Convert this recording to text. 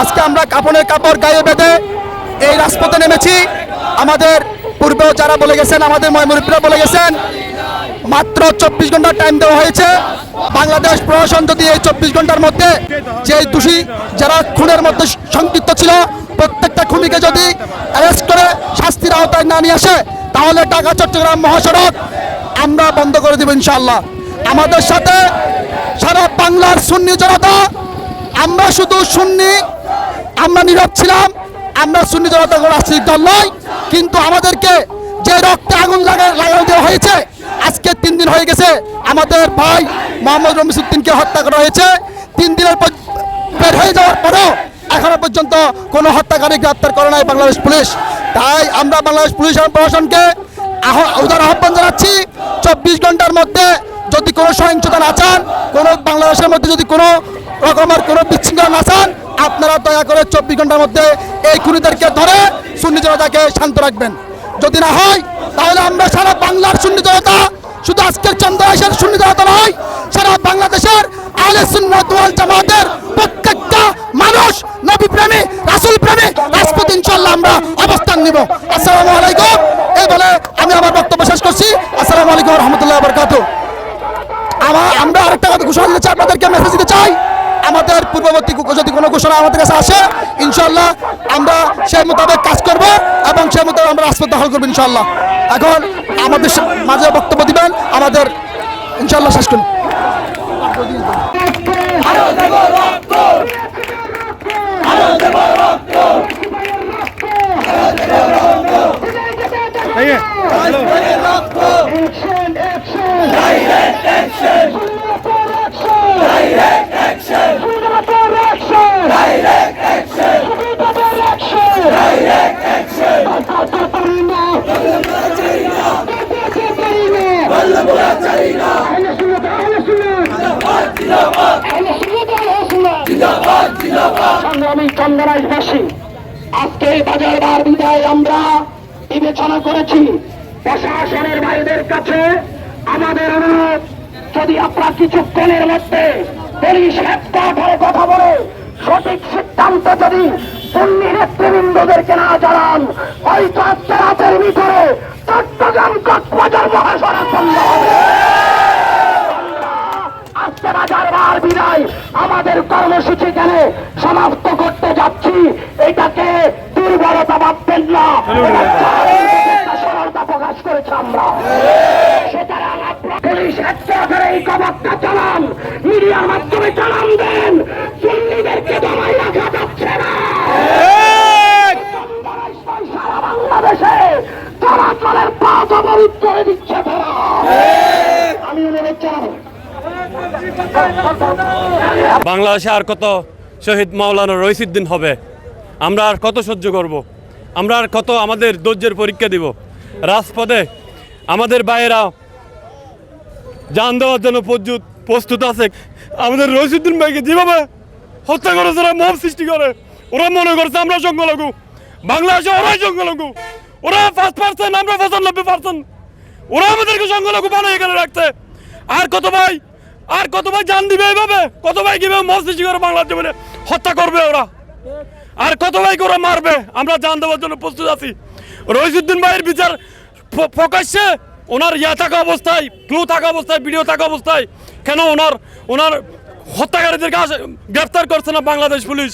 আজকে আমরা কাপড়ের কাপড় গায়ে বেঁধে এই রাজপথে নেমেছি। আমাদের পূর্বেও যারা বলে গেছেন, আমাদের ময়মুরীরা বলে গেছেন, মাত্র চব্বিশ ঘণ্টা টাইম দেওয়া হয়েছে। বাংলাদেশ প্রশাসন যদি এই চব্বিশ ঘণ্টার মধ্যে যে দোষী যারা খুনের মধ্যে সংযুক্ত ছিল, প্রত্যেকটা খুনিকে যদি অ্যারেস্ট করে শাস্তির আওতায় না নিয়ে আসে, তাহলে ঢাকা, চট্টগ্রাম মহাসড়ক আমরা বন্ধ করে দেব ইনশাল্লাহ আমাদের সাথে সারা বাংলার সুন্নি জনতা, আমরা শুধু সুন্নি নীরব ছিলাম। আমরা সুন্নি জনতা রাজনৈতিক দল নয় কিন্তু আমাদেরকে যে রক্তে আগুন লাগা লাগানো দেওয়া হয়েছে, আজকে তিন দিন হয়ে গেছে আমাদের ভাই মোহাম্মদ রমিসুদ্দিনকে হত্যা করা হয়েছে। তিন দিনের পর বের হয়ে যাওয়ার পরেও এখনও পর্যন্ত কোনো হত্যাকারী গ্রেপ্তার করে নাই বাংলাদেশ পুলিশ। তাই আমরা বাংলাদেশ পুলিশ প্রশাসনকে উদার আহ্বান জানাচ্ছি, চব্বিশ ঘণ্টার মধ্যে যদি কোনো সহিংসতা না চান কোনো বাংলাদেশের মধ্যে যদি কোনো রকমের কোনো বিশৃঙ্খলা না চান আপনারা দয়া করে চব্বিশ ঘণ্টার মধ্যে এই খুনিদেরকে ধরে সুন্নি জনতাকে শান্ত রাখবেন। যদি না হয়, তাহলে আমরা সারা বাংলার সুন্নি জনতা, শুধু আজকের চন্দ্রাইশের সুন্নি জনতা নয়, সারা বাংলাদেশের আহলে সুন্নাত ওয়াল জামাতের প্রত্যেকটা মানুষ নবী প্রেমী রাসুল প্রেমী রাজপথ ইনশাল্লাহ আমরা অবস্থান নিব। আসসালামু আলাইকুম। এই বলে আমি আমার বক্তব্য শেষ করছি। আসসালামু আলাইকুম রহমতুল্লাহ বরকাতুহ। আমার আমরা আরেকটা কথা ঘোষণা দিতে চাই, আপনাদেরকে মেসেজ দিতে চাই। আমাদের পূর্ববর্তী যদি কোনো ঘোষণা আমাদের কাছে আসে ইনশাল্লাহ আমরা সেই মোতাবেক কাজ করব এবং সেই মোতাবেক আমরা রাজপথ দখল করব ইনশাল্লাহ এখন আমাদের মাঝে বক্তব্য দিবেন, আমাদের ইনশাল্লাহ শেষ করুন। সংগ্রামী চন্দনাইশবাসী আজকে বাজার বার বিদায় আমরা বিবেচনা করেছি। প্রশাসনের ভাইদের কাছে আমাদের অনুরোধ, যদি আপনারা কিছুক্ষণের মধ্যে পুলিশ হেডকোয়ার্টারে কথা বলে সঠিক সিদ্ধান্ত যদি সুন্নি নেতৃবৃন্দদেরকে না জানান, হয়তো আজকে ভিতরে চট্টগ্রাম কক্সবাজার মহাসড়ক বন্ধ হবে। আজকে বাজার বার বিদায়। আমাদের কর্মসূচি কেন সমাপ্ত করতে যাচ্ছি এটাকে দুর্বলতা ভাববেন না। সরলতা প্রকাশ করেছে আমরা। সুতরাং পুলিশ হেডকোয়ার্টারে এই কবরটা চালান। মিডিয়ার মাধ্যমে চালান দেন সুন্নিদেরকে দমাই রাখা যাচ্ছে না সারা বাংলাদেশে চলাচলের পথ অবরোধ করে দিচ্ছে তারা আমি অনুরোধ জানাব বাংলাদেশে আর কত শহীদ মাওলানা রইসুদ্দিন হবে? আমরা আর কত সহ্য করব। আমরা আর কত আমাদের ধৈর্যের পরীক্ষা দিব? রাজপথে আমাদের ভাইয়েরা যান দেওয়ার জন্য প্রস্তুত আছে। আমাদের রইসুদ্দিন ভাইকে যেভাবে হত্যা করেছে, ওরা মব সৃষ্টি করে। ওরা মনে করছে আমরা সংখ্যালঘু। বাংলাদেশে ওরাই সংখ্যালঘু। ওরা পাঁচ পার্সেন্ট আমরা পঁচানব্বই পার্সেন্ট ওরা আমাদেরকে সংখ্যালঘু বানায় এখানে রাখতে আর কত ভাই আর কত ভাই জান দিবে এইভাবে কত ভাই কীভাবে মস্তিষ্ক করে বাংলার জমিনে? হত্যা করবে ওরা। আর কত ভাই করে মারবে? আমরা জান দেওয়ার জন্য প্রস্তুত আছি। রহিজুদ্দিন ভাইয়ের বিচার প্রকাশ্যে ওনার ইয়া থাকা অবস্থায় ক্লু থাকা অবস্থায় ভিডিও থাকা অবস্থায় কেন ওনার ওনার হত্যাকারীদেরকে গ্রেপ্তার করছে না বাংলাদেশ পুলিশ?